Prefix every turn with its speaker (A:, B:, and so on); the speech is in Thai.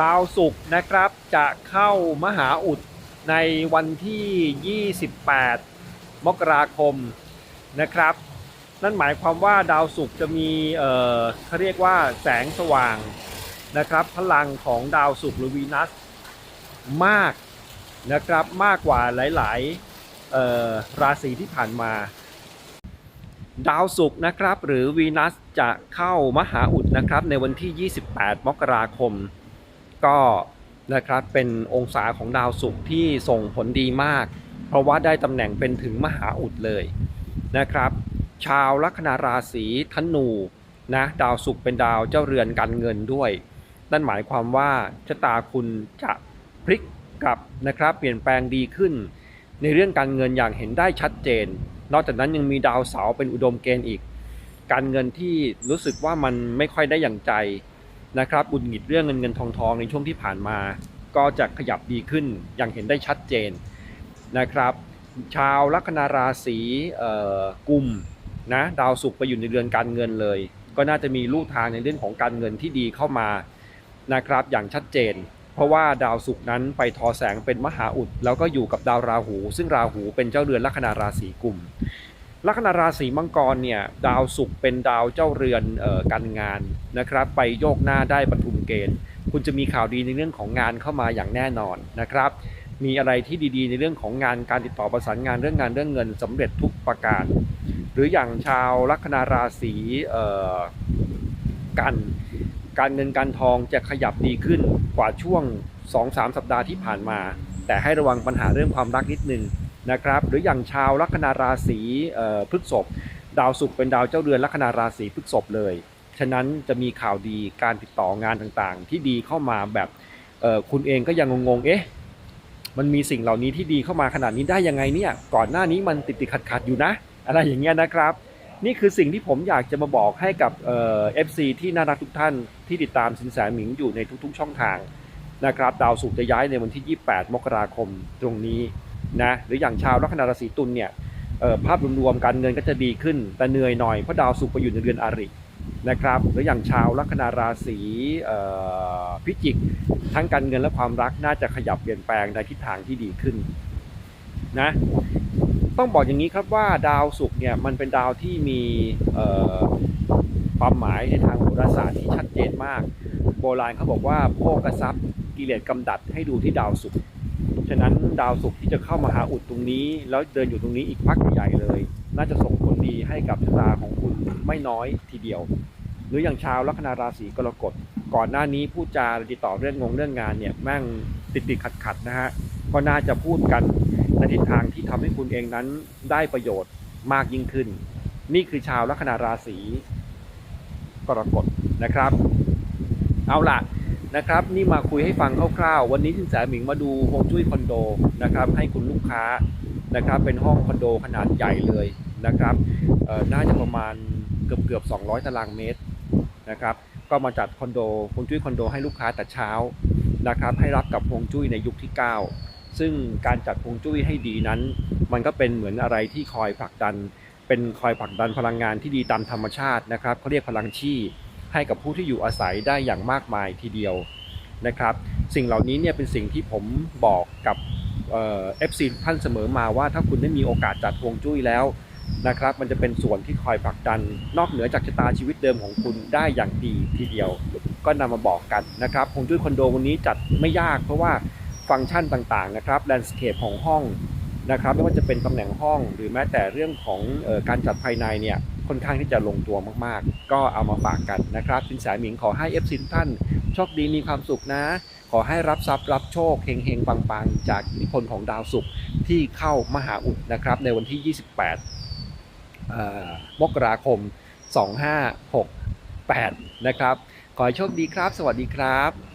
A: ดาวศุกร์นะครับจะเข้ามหาอุดในวันที่ 28 มกราคมนะครับ นั่นหมายความว่าดาวศุกร์จะมีเอ่อเขาเรียกว่าแสงสว่างนะครับ พลังของดาวศุกร์หรือวีนัสมากนะครับมากกว่าหลายๆเอ่อราศีที่ผ่านมา ดาวศุกร์นะครับ หรือวีนัสจะเข้ามหาอุดนะครับ ในวันที่ 28 มกราคม ก็นะครับเป็นองศาของดาวศุกร์ที่ส่งผลดีมาก เพราะว่าได้ตำแหน่งเป็นถึงมหาอุดเลยนะครับ ชาวลัคนาราศีธนูนะดาวศุกร์เป็นดาวเจ้าเรือนการเงินด้วย นั่นหมายความว่าชะตาคุณจะพลิกกลับนะครับ เปลี่ยนแปลงดีขึ้น ในเรื่องการเงินอย่างเห็นได้ชัดเจน นอกจากนั้นยังมีดาวเสาร์เป็นอุดมเกณฑ์อีก การเงินที่รู้สึกว่ามันไม่ค่อยได้อย่างใจ นะครับบุญหงิดเรื่องเงินเงินทองทองในช่วงที่ผ่านมา ก็จะขยับดีขึ้นอย่างเห็นได้ชัดเจนนะครับ ชาวลัคนาราศีเอ่อกุมนะดาวศุกร์ไปอยู่ในเรือนการเงินเลย ก็น่าจะมีลู่ทางในเรื่องของการเงินที่ดีเข้ามานะครับอย่างชัดเจน เพราะว่าดาวศุกร์นั้นไปทอแสงเป็นมหาอุด แล้วก็อยู่กับดาวราหู ซึ่งราหูเป็นเจ้าเรือนลัคนาราศีกุม ลัคนาราศีมังกรเนี่ยดาวศุกร์เป็นดาวเจ้าเรือนออการงานนะครับ ไปโยกหน้าได้ปทุมเกณฑ์ คุณจะมีข่าวดีในเรื่องของงานเข้ามาอย่างแน่นอนนะครับ มีอะไรที่ดีๆ ในเรื่องของงานการติดต่อประสานงานเรื่องงานเรื่องเงินสำเร็จทุกประการ หรืออย่างชาวลัคนาราศีกัน การเงินการทองจะขยับดีขึ้นกว่าช่วง 2-3 สัปดาห์ที่ผ่านมา แต่ให้ระวังปัญหาเรื่องความรักนิดนึง นะครับหรืออย่างชาวลัคนาราศีพฤษภดาวศุกร์เป็นดาวเจ้าเรือนลัคนาราศีพฤษภเลย ฉะนั้นจะมีข่าวดีการติดต่องานต่างๆ ที่ดีเข้ามาแบบคุณเองก็ยังงงๆเอ๊ะมันมีสิ่งเหล่านี้ที่ดีเข้ามาขนาดนี้ได้ยังไงเนี่ยก่อนหน้านี้มันติดติดขัดขัดๆอยู่นะ อะไรอย่างเงี้ยนะครับ นี่คือสิ่งที่ผมอยากจะมาบอกให้กับเอ่อฟซีที่น่ารักทุกท่านที่ติดตามสินแสหมิงอยู่ในทุกๆ ช่องทางนะครับดาวศุกร์จะย้ายในวันที่ 28 มกราคมตรงนี้ นะหรืออย่างชาวลัคนาราศีตุลเนี่ยภาพรวมๆการเงินก็จะดีขึ้น แต่เหนื่อยหน่อยเพราะดาวศุกร์ไปอยู่ในเรือนอารินะครับหรืออย่างชาวลัคนาราศีพิจิก ทั้งการเงินและความรักน่าจะขยับเปลี่ยนแปลงในทิศทางที่ดีขึ้นนะต้องบอกอย่างนี้ครับว่าดาวศุกร์เนี่ยมันเป็นดาวที่มีความหมายในทางโหราศาสตร์ที่ชัดเจนมาก โบราณเขาบอกว่าโภกทรัพย์กิเลสกำดัดให้ดูที่ดาวศุกร์ ฉะนั้นดาวศุกร์ที่จะเข้ามาหาอุดตรงนี้ แล้วเดินอยู่ตรงนี้อีกพักใหญ่เลย น่าจะส่งผลดีให้กับชะตาของคุณไม่น้อยทีเดียว หรืออย่างชาวลัคนาราศีกรกฎก่อนหน้านี้พูดจาติดต่อเรื่องงงเรื่องงานเนี่ยแม่งติดติดขัดขัดนะฮะก็น่าจะพูดกันในทิศทางที่ทำให้คุณเองนั้นได้ประโยชน์มากยิ่งขึ้น นี่คือชาวลัคนาราศีกรกฎนะครับ เอาล่ะ นะครับนี่มาคุยให้ฟังคร่าวๆ วันนี้สินแสหมิงมาดูฮวงจุ้ยคอนโดนะครับให้คุณลูกค้านะครับเป็นห้องคอนโดขนาดใหญ่เลยนะครับน่าจะประมาณเกือบเกือบ200 ตารางเมตรนะครับก็มาจัดคอนโดฮวงจุ้ยคอนโดให้ลูกค้าแต่เช้านะครับให้รับกับฮวงจุ้ยในยุคที่ 9 ซึ่งการจัดฮวงจุ้ยให้ดีนั้น มันก็เป็นเหมือนอะไรที่คอยผลักดัน เป็นคอยผลักดันพลังงานที่ดีตามธรรมชาตินะครับเขาเรียกพลังชี ให้กับผู้ที่อยู่อาศัยได้อย่างมากมายทีเดียวนะครับ สิ่งเหล่านี้เนี่ยเป็นสิ่งที่ผมบอกกับเอฟซีท่านเสมอมาว่าถ้าคุณได้มีโอกาสจัดฮวงจุ้ยแล้วนะครับ มันจะเป็นส่วนที่คอยผลักดัน นอกเหนือจากชะตาชีวิตเดิมของคุณได้อย่างดีทีเดียว ก็นำมาบอกกันนะครับคงจุ้ยคอนโดวันนี้จัดไม่ยากเพราะว่าฟังก์ชันต่างๆนะครับแลนด์สเคปของห้องนะครับไม่ว่าจะเป็นตำแหน่งห้องหรือแม้แต่เรื่องของออการจัดภายในเนี่ย ค่อนข้างที่จะลงตัวมากๆ ก็เอามาฝากกันนะครับสินแสหมิงขอให้ FC ทุกท่านโชคดีมีความสุขนะ ขอให้รับทรัพย์รับโชคเฮงๆปังๆ จากอิทธิพลของดาวศุกร์ที่เข้ามหาอุดนะครับ ในวันที่ 28 มกราคม 2568 นะครับ ขอให้โชคดีครับ สวัสดีครับ